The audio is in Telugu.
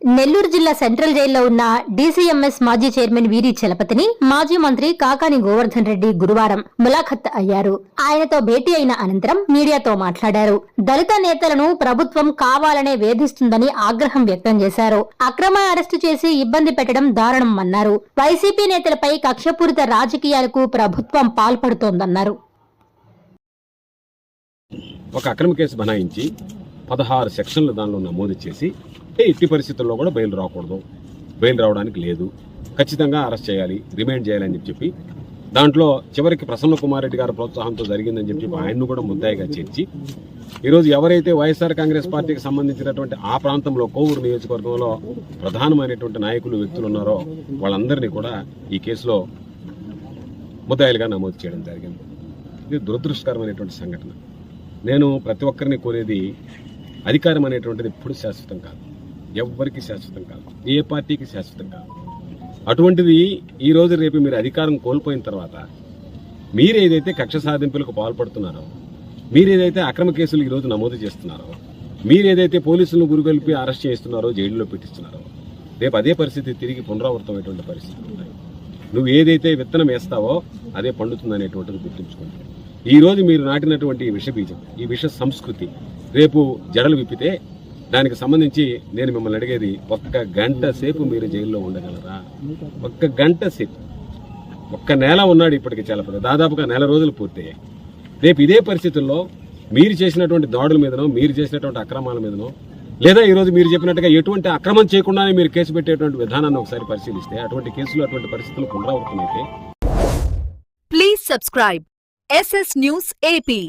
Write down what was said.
నెల్లూరు జిల్లా సెంట్రల్ జైల్లో ఉన్న డీసీఎంఎస్ మాజీ చైర్మన్ వీరి చలపతిని మాజీ మంత్రి కాకాని గోవర్ధన్ రెడ్డి గురువారం ములాఖత్ అయ్యారు. ఆయనతో భేటీ అయిన అనంతరం మీడియాతో మాట్లాడారు. దళిత నేతలను ప్రభుత్వం కావాలనే వేధిస్తుందని ఆగ్రహం వ్యక్తం చేశారు. అక్రమ అరెస్టు చేసి ఇబ్బంది పెట్టడం దారుణం అన్నారు. వైసీపీ నేతలపై కక్షపూరిత రాజకీయాలకు ప్రభుత్వం పాల్పడుతోందన్నారు. ఒక అక్రమ కేసు బనాయించి పదహారు సెక్షన్లు దానిలో నమోదు చేసి అంటే ఎట్టి పరిస్థితుల్లో కూడా బెయిల్ రాకూడదు. బెయిల్ రావడానికి లేదు. ఖచ్చితంగా అరెస్ట్ చేయాలి రిమైండ్ చేయాలని చెప్పి చెప్పి దాంట్లో చివరికి ప్రసన్న కుమార్ రెడ్డి గారి ప్రోత్సాహంతో జరిగిందని చెప్పి చెప్పి ఆయన్ను కూడా ముద్దాయిగా చేర్చి ఈరోజు ఎవరైతే వైఎస్ఆర్ కాంగ్రెస్ పార్టీకి సంబంధించినటువంటి ఆ ప్రాంతంలో కోవూరు నియోజకవర్గంలో ప్రధానమైనటువంటి నాయకులు వ్యక్తులు ఉన్నారో వాళ్ళందరినీ కూడా ఈ కేసులో ముద్దాయిలుగా నమోదు చేయడం జరిగింది. ఇది దురదృష్టకరమైనటువంటి సంఘటన. నేను ప్రతి ఒక్కరిని కోరేది అధికారం అనేటువంటిది ఎప్పుడు శాశ్వతం కాదు. ఎవ్వరికి శాశ్వతం కాదు. ఏ పార్టీకి శాశ్వతం కాదు. అటువంటిది ఈ రోజు రేపు మీరు అధికారం కోల్పోయిన తర్వాత మీరేదైతే కక్ష సాధింపులకు పాల్పడుతున్నారో మీరేదైతే అక్రమ కేసులు ఈరోజు నమోదు చేస్తున్నారో మీరేదైతే పోలీసులను గురిగొల్పి అరెస్ట్ చేస్తున్నారో జైల్లో పెట్టిస్తున్నారో రేపు అదే పరిస్థితి తిరిగి పునరావృతమైనటువంటి పరిస్థితులు ఉన్నాయి. నువ్వు ఏదైతే విత్తనం వేస్తావో అదే పండుతుంది అనేటువంటిది గుర్తుంచుకోండి ఈరోజు మీరు నాటినటువంటి ఈ విష బీజం ఈ విష సంస్కృతి రేపు జడలు విప్పితే దానికి సంబంధించి నేను మిమ్మల్ని అడిగేది ఒక్క గంట సేపు మీరు జైల్లో ఉండగలరా? ఒక్క గంట సేపు. ఒక్క నెల ఉన్నాడు ఇప్పటికి చాలా దాదాపుగా నెల రోజులు పూర్తయ్యాయి. రేపు ఇదే పరిస్థితుల్లో మీరు చేసినటువంటి దాడుల మీదనో మీరు చేసినటువంటి అక్రమాల మీదనో లేదా ఈరోజు మీరు చెప్పినట్టుగా ఎటువంటి అక్రమం చేయకుండానే మీరు కేసు పెట్టేటువంటి విధానాన్ని ఒకసారి పరిశీలిస్తే అటువంటి కేసులు అటువంటి పరిస్థితులు పునరావృతమైతే please subscribe S S news AP